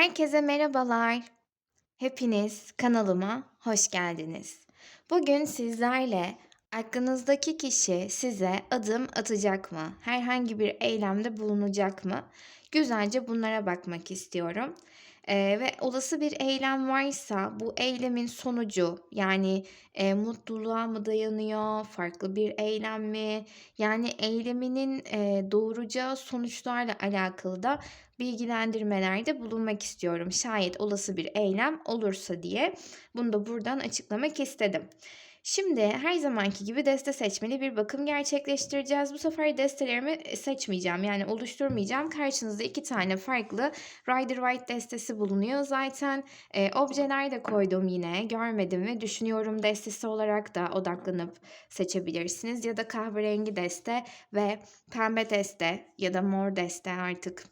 Herkese merhabalar. Hepiniz kanalıma hoş geldiniz. Bugün sizlerle aklınızdaki kişi size adım atacak mı? Herhangi bir eylemde bulunacak mı? Güzelce bunlara bakmak istiyorum. Eee, ve olası bir eylem varsa bu eylemin sonucu yani eee, mutluluğa mı dayanıyor, farklı bir eylem mi? Yani eyleminin eee, doğuracağı sonuçlarla alakalı da bilgilendirmelerde bulunmak istiyorum. Şayet olası bir eylem olursa diye bunu da buradan açıklamak istedim. Şimdi her zamanki gibi deste seçmeli bir bakım gerçekleştireceğiz. Bu sefer destelerimi e, seçmeyeceğim yani oluşturmayacağım. Karşınızda iki tane farklı Rider White destesi bulunuyor zaten. E, objeler de koydum yine görmedim ve düşünüyorum destesi olarak da odaklanıp seçebilirsiniz. Ya da kahverengi deste ve pembe deste ya da mor deste artık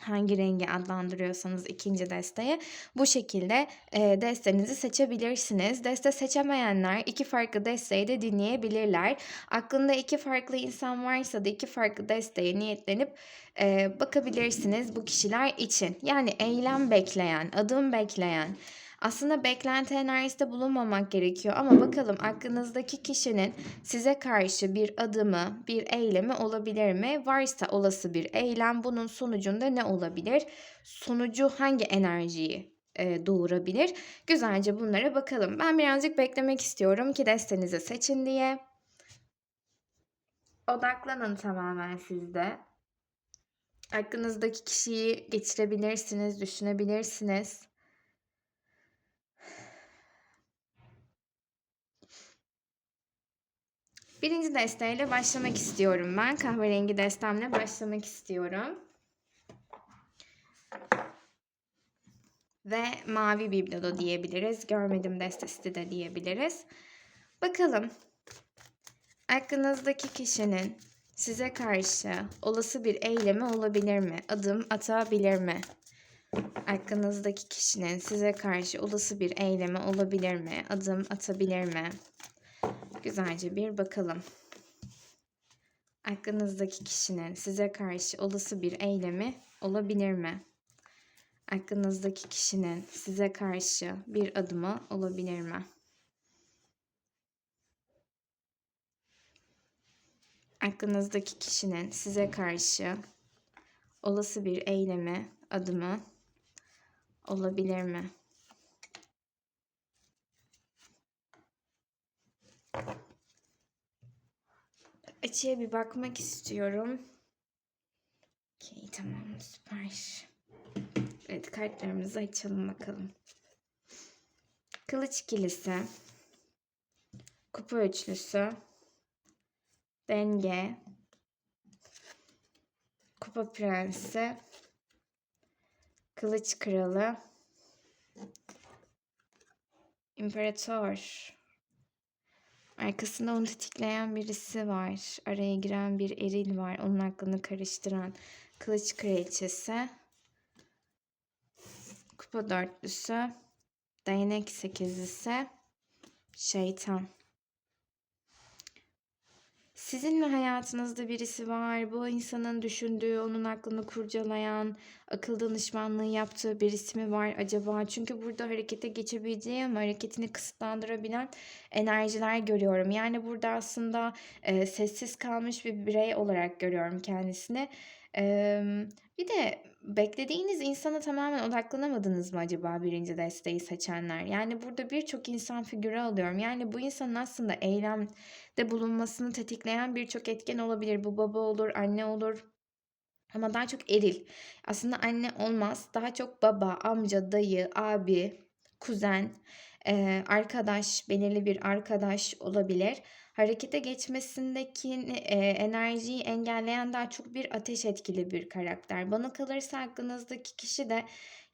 hangi rengi adlandırıyorsanız ikinci desteği bu şekilde e, destenizi seçebilirsiniz. Deste seçemeyenler iki farklı desteği de dinleyebilirler. Aklında iki farklı insan varsa da iki farklı desteğe niyetlenip e, bakabilirsiniz bu kişiler için. Yani eylem bekleyen, adım bekleyen, aslında beklenti enerjisinde bulunmamak gerekiyor ama bakalım aklınızdaki kişinin size karşı bir adımı, bir eylemi olabilir mi? Varsa olası bir eylem bunun sonucunda ne olabilir? Sonucu hangi enerjiyi e, doğurabilir? Güzelce bunlara bakalım. Ben birazcık beklemek istiyorum ki destenizi seçin diye. Odaklanın tamamen sizde. Aklınızdaki kişiyi geçirebilirsiniz, düşünebilirsiniz. Birinci desteğiyle başlamak istiyorum ben. Kahverengi destemle başlamak istiyorum. Ve mavi biblodo diyebiliriz. Görmedim destesi de diyebiliriz. Bakalım. Aklınızdaki kişinin size karşı olası bir eylemi olabilir mi? Adım atabilir mi? Aklınızdaki kişinin size karşı olası bir eylemi olabilir mi? Adım atabilir mi? Güzelce bir bakalım. Aklınızdaki kişinin size karşı olası bir eylemi olabilir mi? Aklınızdaki kişinin size karşı bir adımı olabilir mi? Aklınızdaki kişinin size karşı olası bir eylemi, adımı olabilir mi? Açıya bir bakmak istiyorum. Okey tamam süper. Evet kartlarımızı açalım bakalım. Kılıç ikilisi. Kupa üçlüsü. Denge. Kupa prensi. Kılıç kralı. İmparator. Arkasında onu tetikleyen birisi var. Araya giren bir eril var. Onun aklını karıştıran kılıç kraliçesi. Kupa dörtlüsü. Değnek sekizlisi. Şeytan. Sizin mi hayatınızda birisi var? Bu insanın düşündüğü, onun aklını kurcalayan, akıl danışmanlığı yaptığı birisi mi var acaba? Çünkü burada harekete geçebileceği ama hareketini kısıtlandırabilen enerjiler görüyorum. Yani burada aslında e, sessiz kalmış bir birey olarak görüyorum kendisini. E, bir de beklediğiniz insana tamamen odaklanamadınız mı acaba birinci desteği seçenler? Yani burada birçok insan figürü alıyorum. Yani bu insanın aslında eylemde bulunmasını tetikleyen birçok etken olabilir. Bu baba olur, anne olur. Ama daha çok eril. Aslında anne olmaz. Daha çok baba, amca, dayı, abi, kuzen, arkadaş, belirli bir arkadaş olabilir harekete geçmesindeki e, enerjiyi engelleyen daha çok bir ateş etkili bir karakter. Bana kalırsa aklınızdaki kişi de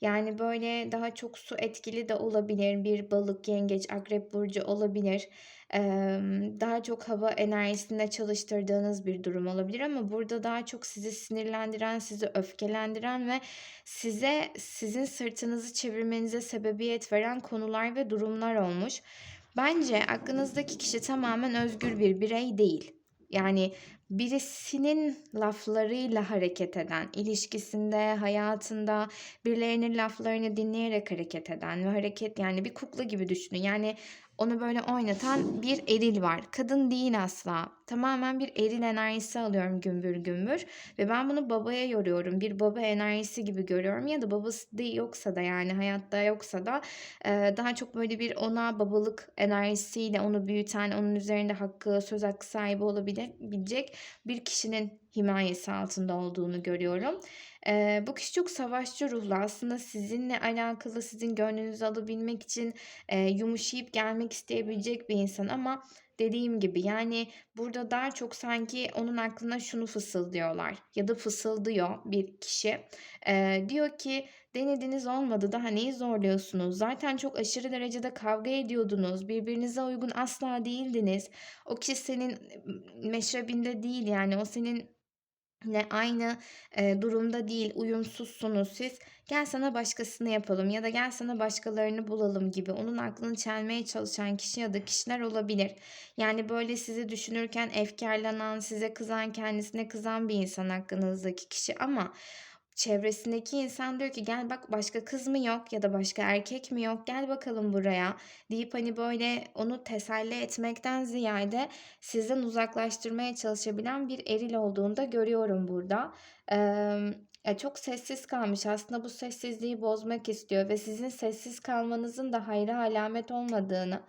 yani böyle daha çok su etkili de olabilir. Bir balık, yengeç, akrep burcu olabilir. daha çok hava enerjisinde çalıştırdığınız bir durum olabilir ama burada daha çok sizi sinirlendiren, sizi öfkelendiren ve size sizin sırtınızı çevirmenize sebebiyet veren konular ve durumlar olmuş. Bence aklınızdaki kişi tamamen özgür bir birey değil. Yani birisinin laflarıyla hareket eden, ilişkisinde, hayatında birilerinin laflarını dinleyerek hareket eden ve hareket yani bir kukla gibi düşünün. Yani onu böyle oynatan bir eril var. Kadın değil asla. Tamamen bir eril enerjisi alıyorum gümbür gümbür. Ve ben bunu babaya yoruyorum. Bir baba enerjisi gibi görüyorum. Ya da babası da yoksa da yani hayatta yoksa da daha çok böyle bir ona babalık enerjisiyle onu büyüten, onun üzerinde hakkı, söz hakkı sahibi olabilecek bir kişinin himayesi altında olduğunu görüyorum. Eee, bu kişi çok savaşçı ruhlu. Aslında sizinle alakalı, sizin gönlünüzü alabilmek için eee, yumuşayıp gelmek isteyebilecek bir insan ama dediğim gibi yani burada daha çok sanki onun aklına şunu fısıldıyorlar ya da fısıldıyor bir kişi. Eee, diyor ki denediniz olmadı daha neyi zorluyorsunuz? Zaten çok aşırı derecede kavga ediyordunuz. Birbirinize uygun asla değildiniz. O kişi senin meşrebinde değil yani o senin ne aynı e, durumda değil, uyumsuzsunuz siz. Gel sana başkasını yapalım ya da gel sana başkalarını bulalım gibi onun aklını çelmeye çalışan kişi ya da kişiler olabilir. Yani böyle sizi düşünürken efkarlanan, size kızan, kendisine kızan bir insan hakkınızdaki kişi ama çevresindeki insan diyor ki gel bak başka kız mı yok ya da başka erkek mi yok? Gel bakalım buraya. deyip hani böyle onu teselli etmekten ziyade sizden uzaklaştırmaya çalışabilen bir eril olduğunu da görüyorum burada. Eee, çok sessiz kalmış. Aslında bu sessizliği bozmak istiyor ve sizin sessiz kalmanızın da hayra alamet olmadığını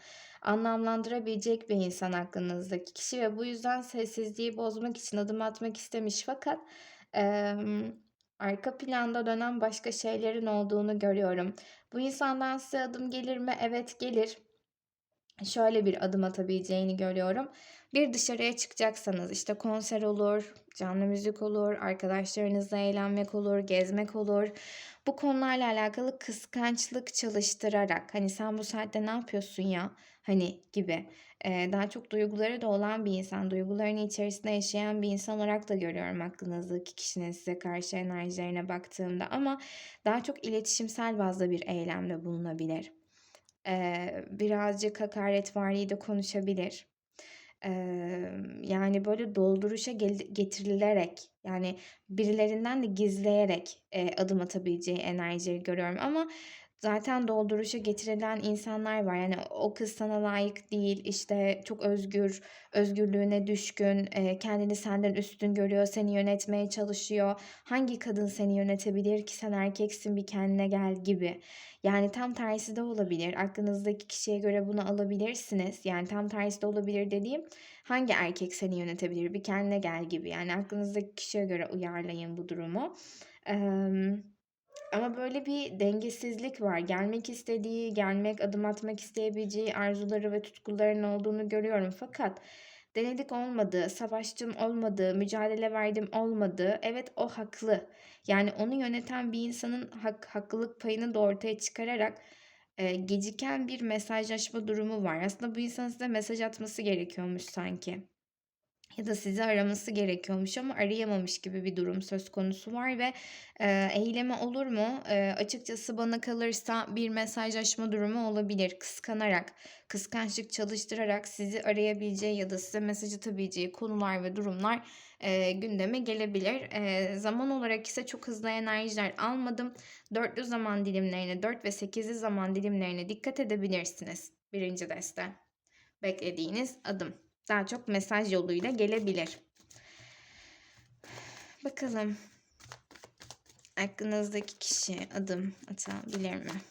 anlamlandırabilecek bir insan hakkınızdaki kişi ve bu yüzden sessizliği bozmak için adım atmak istemiş. Fakat emm Arka planda dönen başka şeylerin olduğunu görüyorum. Bu insandan size adım gelir mi? Evet gelir. Şöyle bir adım atabileceğini görüyorum. Bir dışarıya çıkacaksanız işte konser olur, canlı müzik olur, arkadaşlarınızla eğlenmek olur, gezmek olur. Bu konularla alakalı kıskançlık çalıştırarak hani sen bu saatte ne yapıyorsun ya hani gibi e, daha çok duyguları da olan bir insan, duygularının içerisinde yaşayan bir insan olarak da görüyorum aklınızdaki kişinin size karşı enerjilerine baktığımda ama daha çok iletişimsel bazda bir eylemde bulunabilir. E, birazcık hakaretvari de konuşabilir. Yani böyle dolduruşa getirilerek yani birilerinden de gizleyerek e, adım atabileceği enerjileri görüyorum ama zaten dolduruşa getirilen insanlar var. Yani o kız sana layık değil, işte çok özgür, özgürlüğüne düşkün, e, kendini senden üstün görüyor, seni yönetmeye çalışıyor. Hangi kadın seni yönetebilir ki sen erkeksin bir kendine gel gibi. Yani tam tersi de olabilir. Aklınızdaki kişiye göre bunu alabilirsiniz. Yani tam tersi de olabilir dediğim hangi erkek seni yönetebilir bir kendine gel gibi. Yani aklınızdaki kişiye göre uyarlayın bu durumu. Eee ama böyle bir dengesizlik var. Gelmek istediği, gelmek, adım atmak isteyebileceği arzuları ve tutkuların olduğunu görüyorum. Fakat denedik olmadı, savaştım olmadı, mücadele verdim olmadı. Evet o haklı. Yani onu yöneten bir insanın hak, haklılık payını da ortaya çıkararak e, geciken bir mesajlaşma durumu var. Aslında bu insanın size mesaj atması gerekiyormuş sanki ya da sizi araması gerekiyormuş ama arayamamış gibi bir durum söz konusu var ve e, eyleme olur mu? E, açıkçası bana kalırsa bir mesajlaşma durumu olabilir. Kıskanarak, kıskançlık çalıştırarak sizi arayabileceği ya da size mesaj atabileceği konular ve durumlar e, gündeme gelebilir. E, zaman olarak ise çok hızlı enerjiler almadım. Dörtlü zaman dilimlerine, dört ve sekizli zaman dilimlerine dikkat edebilirsiniz. Birinci deste. Beklediğiniz adım daha çok mesaj yoluyla gelebilir. Bakalım aklınızdaki kişi adım atabilir mi?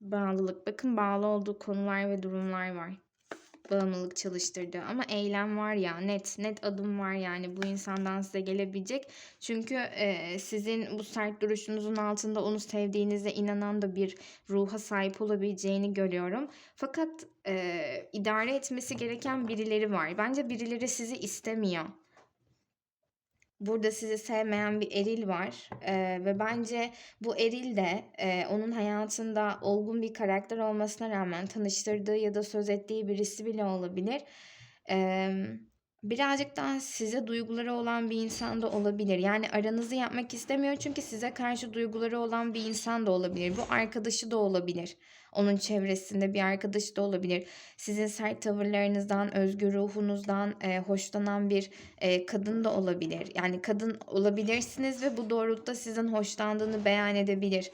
Bağlılık. Bakın bağlı olduğu konular ve durumlar var bağımlılık çalıştırdı. Ama eylem var ya net net adım var yani bu insandan size gelebilecek. Çünkü e, sizin bu sert duruşunuzun altında onu sevdiğinize inanan da bir ruha sahip olabileceğini görüyorum. Fakat e, idare etmesi gereken birileri var. Bence birileri sizi istemiyor burada sizi sevmeyen bir eril var ee, ve bence bu eril de e, onun hayatında olgun bir karakter olmasına rağmen tanıştırdığı ya da söz ettiği birisi bile olabilir. Ee, birazcık daha size duyguları olan bir insan da olabilir. Yani aranızı yapmak istemiyor çünkü size karşı duyguları olan bir insan da olabilir. Bu arkadaşı da olabilir. Onun çevresinde bir arkadaş da olabilir. Sizin sert tavırlarınızdan, özgür ruhunuzdan e, hoşlanan bir e, kadın da olabilir. Yani kadın olabilirsiniz ve bu doğrultuda sizin hoşlandığını beyan edebilir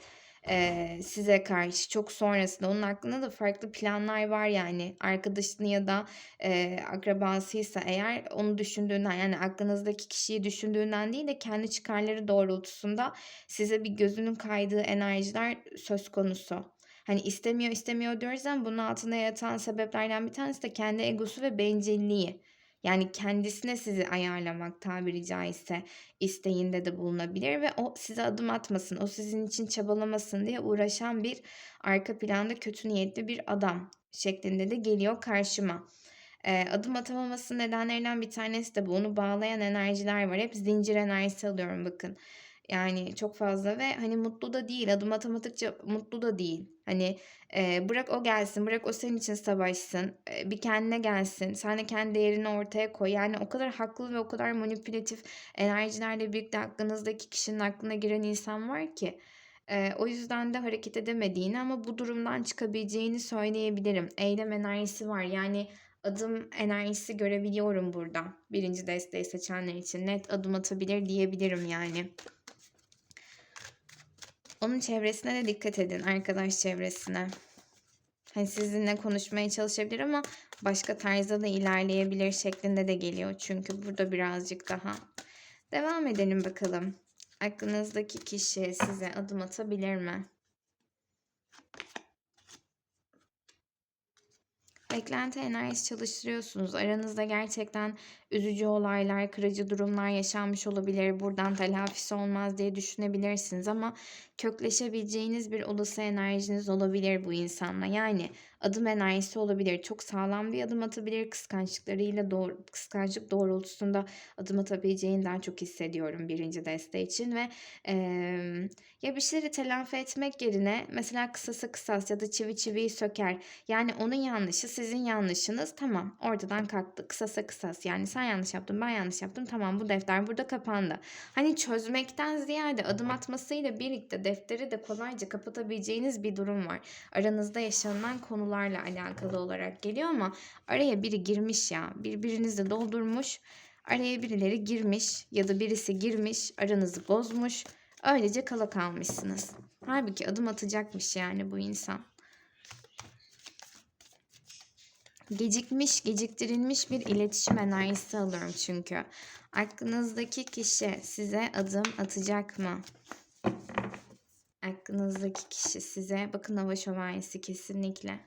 e, size karşı çok sonrasında onun aklında da farklı planlar var yani arkadaşını ya da e, akrabasıysa eğer onu düşündüğünden yani aklınızdaki kişiyi düşündüğünden değil de kendi çıkarları doğrultusunda size bir gözünün kaydığı enerjiler söz konusu. Hani istemiyor istemiyor diyoruz ama bunun altında yatan sebeplerden bir tanesi de kendi egosu ve bencilliği. Yani kendisine sizi ayarlamak tabiri caizse isteğinde de bulunabilir ve o size adım atmasın, o sizin için çabalamasın diye uğraşan bir arka planda kötü niyetli bir adam şeklinde de geliyor karşıma. Ee, adım atamaması nedenlerinden bir tanesi de bu. Onu bağlayan enerjiler var. Hep zincir enerjisi alıyorum bakın. Yani çok fazla ve hani mutlu da değil. Adım atamadıkça mutlu da değil. Hani e, bırak o gelsin, bırak o senin için savaşsın. E, bir kendine gelsin. Sen de kendi değerini ortaya koy. Yani o kadar haklı ve o kadar manipülatif enerjilerle birlikte aklınızdaki kişinin aklına giren insan var ki. E, o yüzden de hareket edemediğini ama bu durumdan çıkabileceğini söyleyebilirim. Eylem enerjisi var. Yani adım enerjisi görebiliyorum burada. Birinci desteği seçenler için net adım atabilir diyebilirim yani. Onun çevresine de dikkat edin, arkadaş çevresine. Hani sizinle konuşmaya çalışabilir ama başka tarzda da ilerleyebilir şeklinde de geliyor. Çünkü burada birazcık daha. Devam edelim bakalım. Aklınızdaki kişi size adım atabilir mi? Beklenti enerjisi çalıştırıyorsunuz. Aranızda gerçekten üzücü olaylar, kırıcı durumlar yaşanmış olabilir. Buradan telafisi olmaz diye düşünebilirsiniz ama kökleşebileceğiniz bir olası enerjiniz olabilir bu insanla. Yani adım enerjisi olabilir. Çok sağlam bir adım atabilir. Kıskançlıklarıyla doğru, kıskançlık doğrultusunda adım atabileceğinden çok hissediyorum birinci deste için ve e, ya bir şeyleri telafi etmek yerine mesela kısasa kısas ya da çivi çiviyi söker. Yani onun yanlışı sizin yanlışınız tamam ortadan kalktı. Kısasa kısas yani sen yanlış yaptın ben yanlış yaptım tamam bu defter burada kapandı. Hani çözmekten ziyade adım atmasıyla birlikte defteri de kolayca kapatabileceğiniz bir durum var. Aranızda yaşanılan konularla alakalı olarak geliyor ama araya biri girmiş ya birbirinizi doldurmuş. Araya birileri girmiş ya da birisi girmiş aranızı bozmuş. Öylece kala kalmışsınız. Halbuki adım atacakmış yani bu insan. Gecikmiş, geciktirilmiş bir iletişim enerjisi alıyorum çünkü. Aklınızdaki kişi size adım atacak mı? Aklınızdaki kişi size, bakın hava şövalyesi kesinlikle.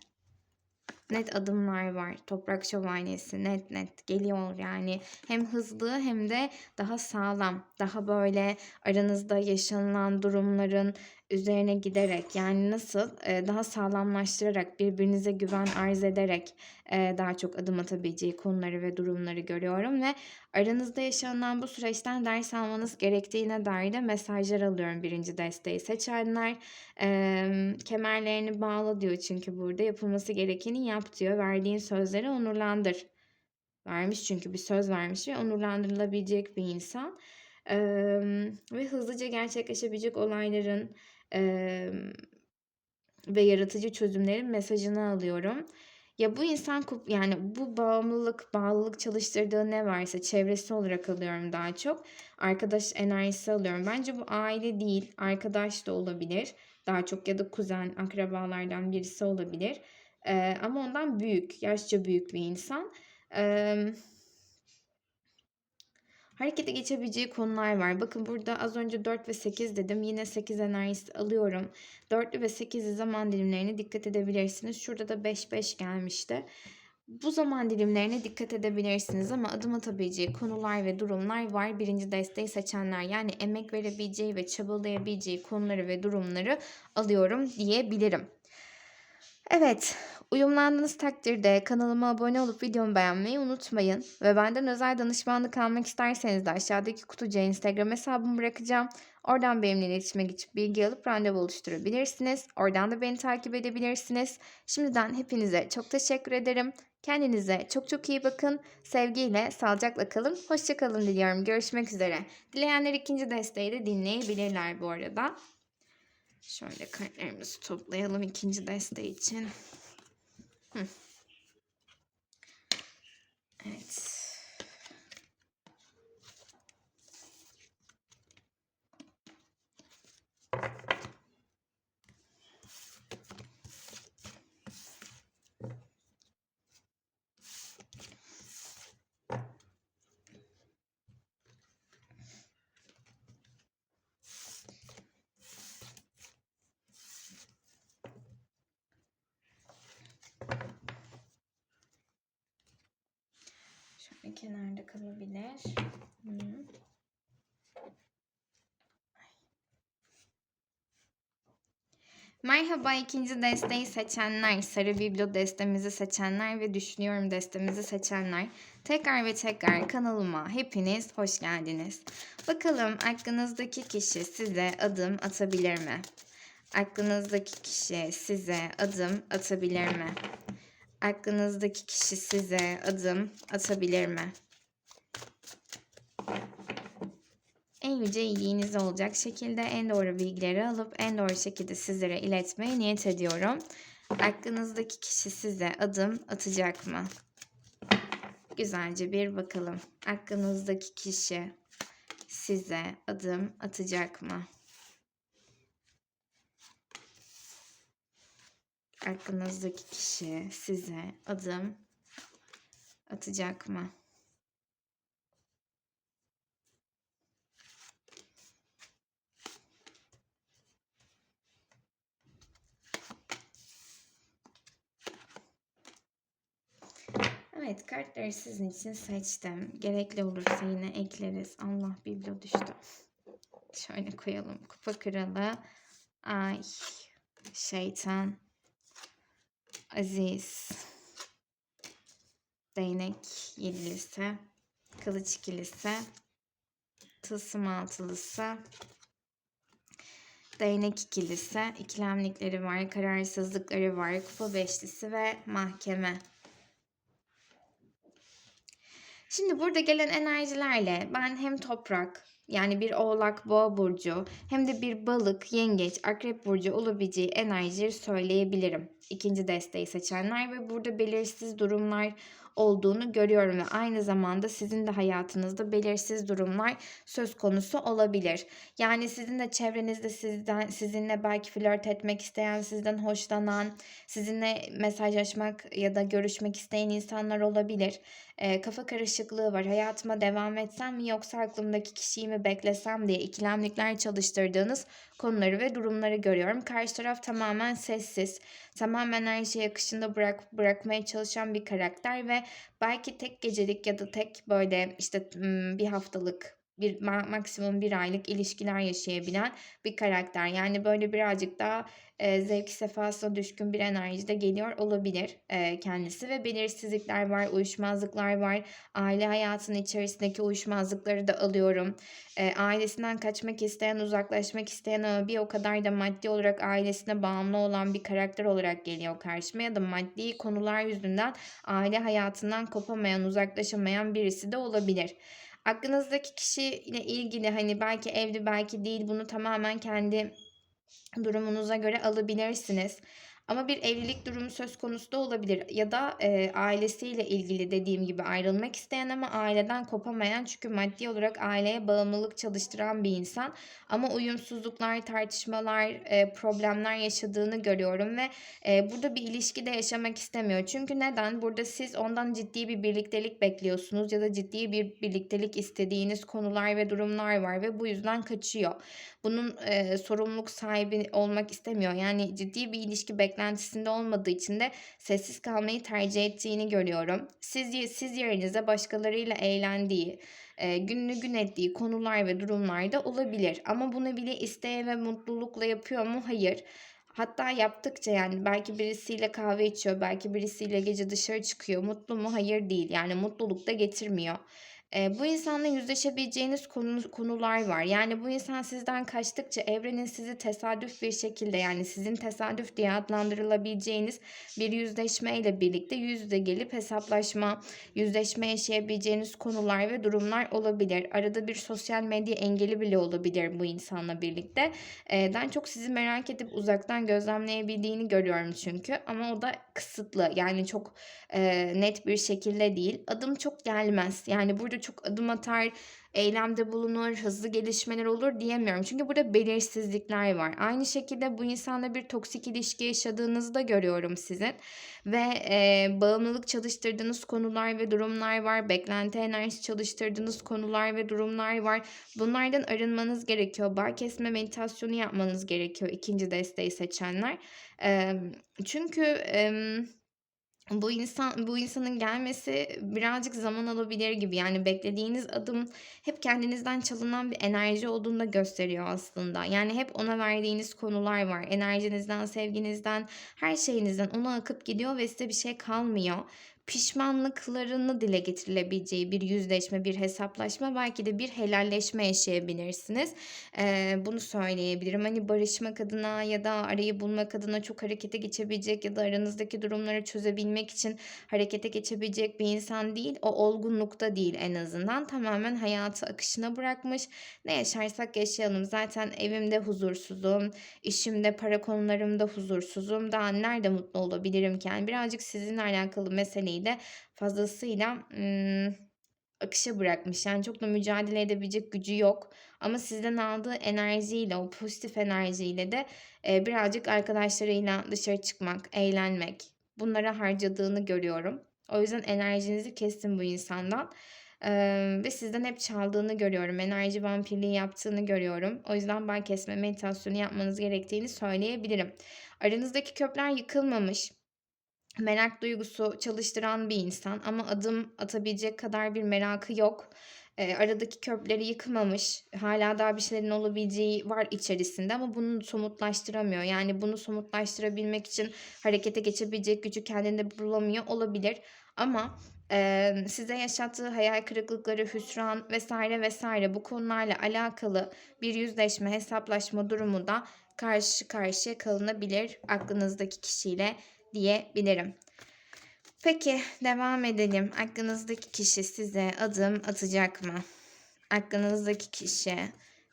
Net adımlar var. Toprak şövalyesi net net geliyor yani. Hem hızlı hem de daha sağlam. Daha böyle aranızda yaşanılan durumların üzerine giderek yani nasıl e, daha sağlamlaştırarak birbirinize güven arz ederek e, daha çok adım atabileceği konuları ve durumları görüyorum ve aranızda yaşanan bu süreçten ders almanız gerektiğine dair de mesajlar alıyorum birinci desteği seçenler. E, kemerlerini bağla diyor çünkü burada yapılması gerekeni yap diyor. Verdiğin sözleri onurlandır. Vermiş çünkü bir söz vermiş ve onurlandırılabilecek bir insan. Ee, ve hızlıca gerçekleşebilecek olayların e, ve yaratıcı çözümlerin mesajını alıyorum. Ya bu insan yani bu bağımlılık, bağlılık çalıştırdığı ne varsa çevresi olarak alıyorum daha çok. Arkadaş enerjisi alıyorum. Bence bu aile değil, arkadaş da olabilir. Daha çok ya da kuzen, akrabalardan birisi olabilir. Ee, ama ondan büyük, yaşça büyük bir insan. Ee, harekete geçebileceği konular var. Bakın burada az önce 4 ve 8 dedim. Yine 8 enerjisi alıyorum. 4'lü ve 8'li zaman dilimlerine dikkat edebilirsiniz. Şurada da 5-5 gelmişti. Bu zaman dilimlerine dikkat edebilirsiniz ama adım atabileceği konular ve durumlar var. Birinci desteği seçenler yani emek verebileceği ve çabalayabileceği konuları ve durumları alıyorum diyebilirim. Evet, uyumlandığınız takdirde kanalıma abone olup videomu beğenmeyi unutmayın. Ve benden özel danışmanlık almak isterseniz de aşağıdaki kutucuğa Instagram hesabımı bırakacağım. Oradan benimle iletişime geçip bilgi alıp randevu oluşturabilirsiniz. Oradan da beni takip edebilirsiniz. Şimdiden hepinize çok teşekkür ederim. Kendinize çok çok iyi bakın. Sevgiyle, sağlıcakla kalın. Hoşçakalın diliyorum. Görüşmek üzere. Dileyenler ikinci desteği de dinleyebilirler bu arada. Şöyle kartlarımızı toplayalım ikinci deste için. Hı. Evet. Şöyle kenarda kalabilir. Hı. Merhaba ikinci desteği seçenler, sarı biblo destemizi seçenler ve düşünüyorum destemizi seçenler. Tekrar ve tekrar kanalıma hepiniz hoş geldiniz. Bakalım aklınızdaki kişi size adım atabilir mi? Aklınızdaki kişi size adım atabilir mi? Aklınızdaki kişi size adım atabilir mi? En yüce iyiliğiniz olacak şekilde en doğru bilgileri alıp en doğru şekilde sizlere iletmeye niyet ediyorum. Aklınızdaki kişi size adım atacak mı? Güzelce bir bakalım. Aklınızdaki kişi size adım atacak mı? Aklınızdaki kişi size adım atacak mı? Evet kartları sizin için seçtim. Gerekli olursa yine ekleriz. Allah biblo düştü. Şöyle koyalım. Kupa kralı. Ay. Şeytan. Aziz. Değnek yedilisi. Kılıç ikilisi. Tılsım altılısı. Değnek ikilisi. ikilemlikleri var. Kararsızlıkları var. Kupa beşlisi ve mahkeme. Şimdi burada gelen enerjilerle ben hem toprak yani bir oğlak boğa burcu hem de bir balık, yengeç, akrep burcu olabileceği enerjileri söyleyebilirim. İkinci desteği seçenler ve burada belirsiz durumlar olduğunu görüyorum ve aynı zamanda sizin de hayatınızda belirsiz durumlar söz konusu olabilir. Yani sizin de çevrenizde sizden sizinle belki flört etmek isteyen, sizden hoşlanan, sizinle mesajlaşmak ya da görüşmek isteyen insanlar olabilir. E, kafa karışıklığı var. Hayatıma devam etsem mi yoksa aklımdaki kişiyi mi beklesem diye ikilemlikler çalıştırdığınız konuları ve durumları görüyorum. Karşı taraf tamamen sessiz, tamamen her şeyi akışında bırak, bırakmaya çalışan bir karakter ve belki tek gecelik ya da tek böyle işte bir haftalık bir maksimum bir aylık ilişkiler yaşayabilen bir karakter. Yani böyle birazcık daha e, zevk sefasına düşkün bir enerjide geliyor olabilir e, kendisi ve belirsizlikler var, uyuşmazlıklar var. Aile hayatının içerisindeki uyuşmazlıkları da alıyorum. E, ailesinden kaçmak isteyen, uzaklaşmak isteyen ama bir o kadar da maddi olarak ailesine bağımlı olan bir karakter olarak geliyor karşıma ya da maddi konular yüzünden aile hayatından kopamayan, uzaklaşamayan birisi de olabilir. Aklınızdaki kişiyle ilgili hani belki evli belki değil bunu tamamen kendi durumunuza göre alabilirsiniz. Ama bir evlilik durumu söz konusu da olabilir ya da e, ailesiyle ilgili dediğim gibi ayrılmak isteyen ama aileden kopamayan çünkü maddi olarak aileye bağımlılık çalıştıran bir insan ama uyumsuzluklar, tartışmalar, e, problemler yaşadığını görüyorum ve e, burada bir ilişkide yaşamak istemiyor. Çünkü neden? Burada siz ondan ciddi bir birliktelik bekliyorsunuz ya da ciddi bir birliktelik istediğiniz konular ve durumlar var ve bu yüzden kaçıyor. Bunun e, sorumluluk sahibi olmak istemiyor. Yani ciddi bir ilişki beklentisinde olmadığı için de sessiz kalmayı tercih ettiğini görüyorum. Siz, siz yerinize başkalarıyla eğlendiği, e, gününü gün ettiği konular ve durumlar da olabilir. Ama bunu bile isteye ve mutlulukla yapıyor mu? Hayır. Hatta yaptıkça yani belki birisiyle kahve içiyor, belki birisiyle gece dışarı çıkıyor. Mutlu mu? Hayır değil. Yani mutluluk da getirmiyor. Eee, bu insanla yüzleşebileceğiniz konu konular var. Yani bu insan sizden kaçtıkça evrenin sizi tesadüf bir şekilde, yani sizin tesadüf diye adlandırılabileceğiniz bir yüzleşmeyle birlikte yüz yüze gelip hesaplaşma, yüzleşme yaşayabileceğiniz konular ve durumlar olabilir. Arada bir sosyal medya engeli bile olabilir bu insanla birlikte. Eee, daha çok sizi merak edip uzaktan gözlemleyebildiğini görüyorum çünkü ama o da kısıtlı. Yani çok, eee, net bir şekilde değil. Adım çok gelmez. Yani burada çok adım atar, eylemde bulunur, hızlı gelişmeler olur diyemiyorum. Çünkü burada belirsizlikler var. Aynı şekilde bu insanla bir toksik ilişki yaşadığınızı da görüyorum sizin ve, eee, bağımlılık çalıştırdığınız konular ve durumlar var. Beklenti enerjisi çalıştırdığınız konular ve durumlar var. Bunlardan arınmanız gerekiyor. Bağ kesme meditasyonu yapmanız gerekiyor 2'nci desteği seçenler. Emm, çünkü, emm, bu insan bu insanın gelmesi birazcık zaman alabilir gibi. Yani beklediğiniz adım hep kendinizden çalınan bir enerji olduğunu da gösteriyor aslında. Yani hep ona verdiğiniz konular var. Enerjinizden, sevginizden, her şeyinizden ona akıp gidiyor ve size bir şey kalmıyor. Pişmanlıklarını dile getirilebileceği bir yüzleşme, bir hesaplaşma, belki de bir helalleşme yaşayabilirsiniz. Eee, bunu söyleyebilirim. Hani barışmak adına ya da arayı bulmak adına çok harekete geçebilecek ya da aranızdaki durumları çözebilmek için harekete geçebilecek bir insan değil. O olgunlukta değil en azından. Tamamen hayatı akışına bırakmış. Ne yaşarsak yaşayalım. Zaten evimde huzursuzum, işimde, para konularımda huzursuzum. Daha nerede mutlu olabilirim ki? Yani birazcık sizinle alakalı meseleyi de fazlasıyla, ımm, akışa bırakmış. Yani çok da mücadele edebilecek gücü yok ama sizden aldığı enerjiyle, o pozitif enerjiyle de, eee, birazcık arkadaşlarıyla dışarı çıkmak, eğlenmek, bunlara harcadığını görüyorum. O yüzden enerjinizi kesin bu insandan, eee, ve sizden hep çaldığını görüyorum. Enerji vampirliği yaptığını görüyorum. O yüzden bağ kesme meditasyonu yapmanız gerektiğini söyleyebilirim. Aranızdaki kökler yıkılmamış. Merak duygusu çalıştıran bir insan ama adım atabilecek kadar bir merakı yok. Eee, aradaki köprüleri yıkmamış. Hâlâ daha bir şeylerin olabileceği var içerisinde ama bunu somutlaştıramıyor. Yani bunu somutlaştırabilmek için harekete geçebilecek gücü kendinde bulamıyor olabilir ama, eee, size yaşattığı hayal kırıklıkları, hüsran vs. vs. bu konularla alakalı bir yüzleşme, hesaplaşma durumu da karşı karşıya kalınabilir aklınızdaki kişiyle diyebilirim. Peki, devam edelim. Aklınızdaki kişi size adım atacak mı? Aklınızdaki kişi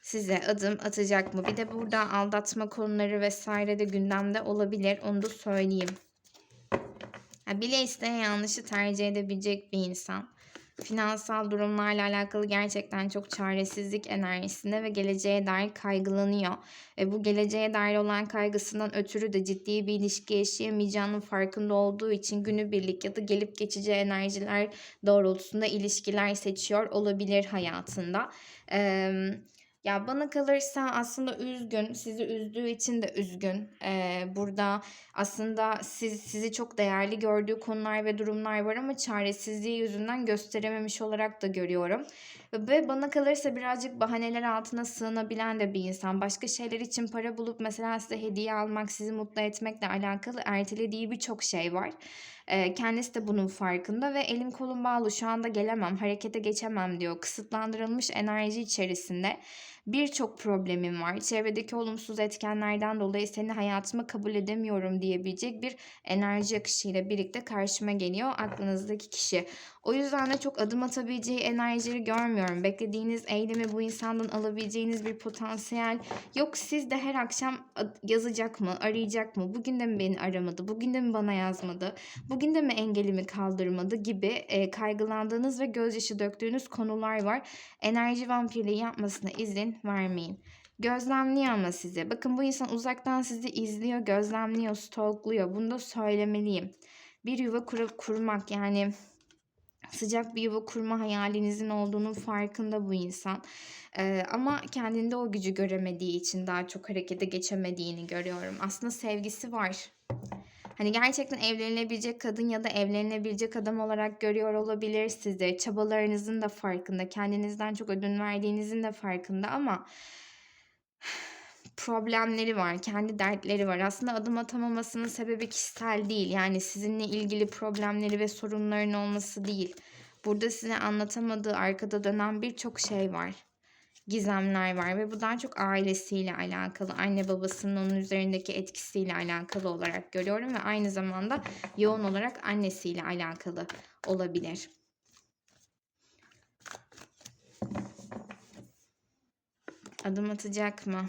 size adım atacak mı? Bir de burada aldatma konuları vs. de gündemde olabilir. Onu da söyleyeyim. Ya, bile isteye yanlışı tercih edebilecek bir insan. Finansal durumlarla alakalı gerçekten çok çaresizlik enerjisinde ve geleceğe dair kaygılanıyor. Ve bu geleceğe dair olan kaygısından ötürü de ciddi bir ilişki yaşayamayacağının farkında olduğu için günübirlik ya da gelip geçici enerjiler doğrultusunda ilişkiler seçiyor olabilir hayatında. Emm, ya, bana kalırsa aslında üzgün, sizi üzdüğü için de üzgün. Eee, burada aslında siz sizi çok değerli gördüğü konular ve durumlar var ama çaresizliği yüzünden gösterememiş olarak da görüyorum. Ve bana kalırsa birazcık bahaneler altına sığınabilen de bir insan. Başka şeyler için para bulup mesela size hediye almak, sizi mutlu etmekle alakalı ertelediği birçok şey var. Eee, kendisi de bunun farkında ve elim kolum bağlı, şu anda gelemem, harekete geçemem diyor. Kısıtlandırılmış enerji içerisinde birçok problemim var. Çevredeki olumsuz etkenlerden dolayı seni hayatıma kabul edemiyorum diyebilecek bir enerji akışıyla birlikte karşıma geliyor aklınızdaki kişi. O yüzden de çok adım atabileceği enerjileri görmüyorum. Beklediğiniz eylemi bu insandan alabileceğiniz bir potansiyel yok. Siz de her akşam yazacak mı, arayacak mı, bugün de mi beni aramadı, bugün de mi bana yazmadı, bugün de mi engelimi kaldırmadı gibi, eee, kaygılandığınız ve gözyaşı döktüğünüz konular var. Enerji vampirliği yapmasına izin vermeyin. Gözlemliyor ama sizi. Bakın bu insan uzaktan sizi izliyor, gözlemliyor, stalkluyor. Bunu da söylemeliyim. Bir yuva kura kurmak, yani sıcak bir yuva kurma hayalinizin olduğunun farkında bu insan. Eee, ama kendinde o gücü göremediği için daha çok harekete geçemediğini görüyorum. Aslında sevgisi var. Hani, gerçekten evlenilebilecek kadın ya da evlenilebilecek adam olarak görüyor olabilir sizi. Çabalarınızın da farkında, kendinizden çok ödün verdiğinizin de farkında ama problemleri var, kendi dertleri var. Aslında adım atamamasının sebebi kişisel değil. Yani sizinle ilgili problemleri ve sorunların olması değil. Burada size anlatamadığı arkada dönen birçok şey var. Gizemler var ve bu daha çok ailesiyle alakalı, anne babasının onun üzerindeki etkisiyle alakalı olarak görüyorum ve aynı zamanda yoğun olarak annesiyle alakalı olabilir. Adım atacak mı?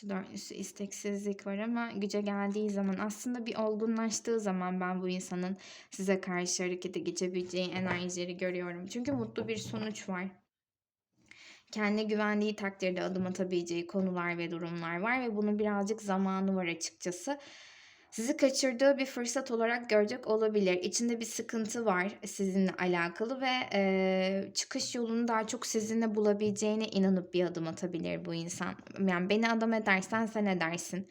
Su dörtlüsü isteksizlik var ama güce geldiği zaman aslında bir olgunlaştığı zaman ben bu insanın size karşı harekete geçebileceği enerjileri görüyorum. Çünkü mutlu bir sonuç var. Kendine güvendiği takdirde adım atabileceği konular ve durumlar var ve bunun birazcık zamanı var açıkçası. Sizi kaçırdığı bir fırsat olarak görecek olabilir. İçinde bir sıkıntı var sizinle alakalı ve e, çıkış yolunu daha çok sizinle bulabileceğine inanıp bir adım atabilir bu insan. Yani beni adam edersen sen edersin.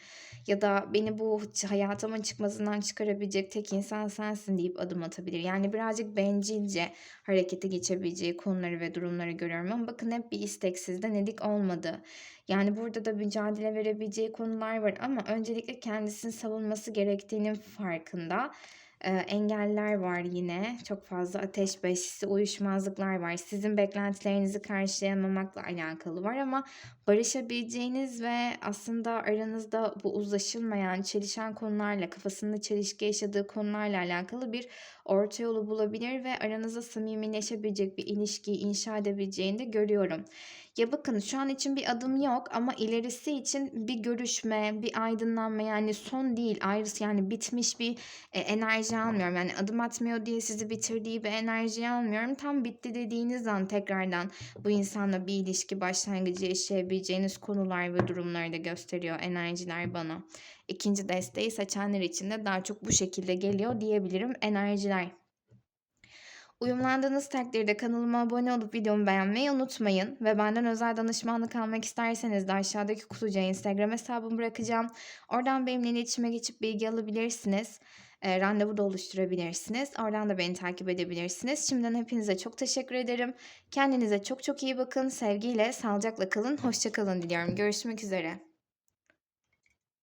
Ya da beni bu hayatımın çıkmasından çıkarabilecek tek insan sensin deyip adım atabilir. Yani birazcık bencilce harekete geçebileceği konuları ve durumları görüyorum. Ama bakın hep bir isteksizde nedik olmadı. Yani burada da mücadele verebileceği konular var ama öncelikle kendisini savunması gerektiğinin farkında. Ee, engeller var yine. Çok fazla ateş beşisi, uyuşmazlıklar var. Sizin beklentilerinizi karşılayamamakla alakalı var ama barışabileceğiniz ve aslında aranızda bu uzlaşılmayan, çelişen konularla, kafasında çelişki yaşadığı konularla alakalı bir orta yolu bulabilir ve aranızda samimileşebilecek bir ilişkiyi inşa edebileceğini de görüyorum. Ya bakın şu an için bir adım yok ama ilerisi için bir görüşme, bir aydınlanma yani son değil ayrısı yani bitmiş bir e, enerji almıyorum. Yani adım atmıyor diye sizi bitirdiği bir enerji almıyorum. Tam bitti dediğiniz an tekrardan bu insanla bir ilişki başlangıcı yaşayabileceğiniz konular ve durumları da gösteriyor enerjiler bana. İkinci desteği seçenler için de daha çok bu şekilde geliyor diyebilirim enerjiler. Uyumlandığınız takdirde kanalıma abone olup videomu beğenmeyi unutmayın. Ve benden özel danışmanlık almak isterseniz de aşağıdaki kutucuğa Instagram hesabımı bırakacağım. Oradan benimle iletişime geçip bilgi alabilirsiniz. E, randevu da oluşturabilirsiniz. Oradan da beni takip edebilirsiniz. Şimdiden hepinize çok teşekkür ederim. Kendinize çok çok iyi bakın. Sevgiyle, sağlıcakla kalın. Hoşçakalın diliyorum. Görüşmek üzere.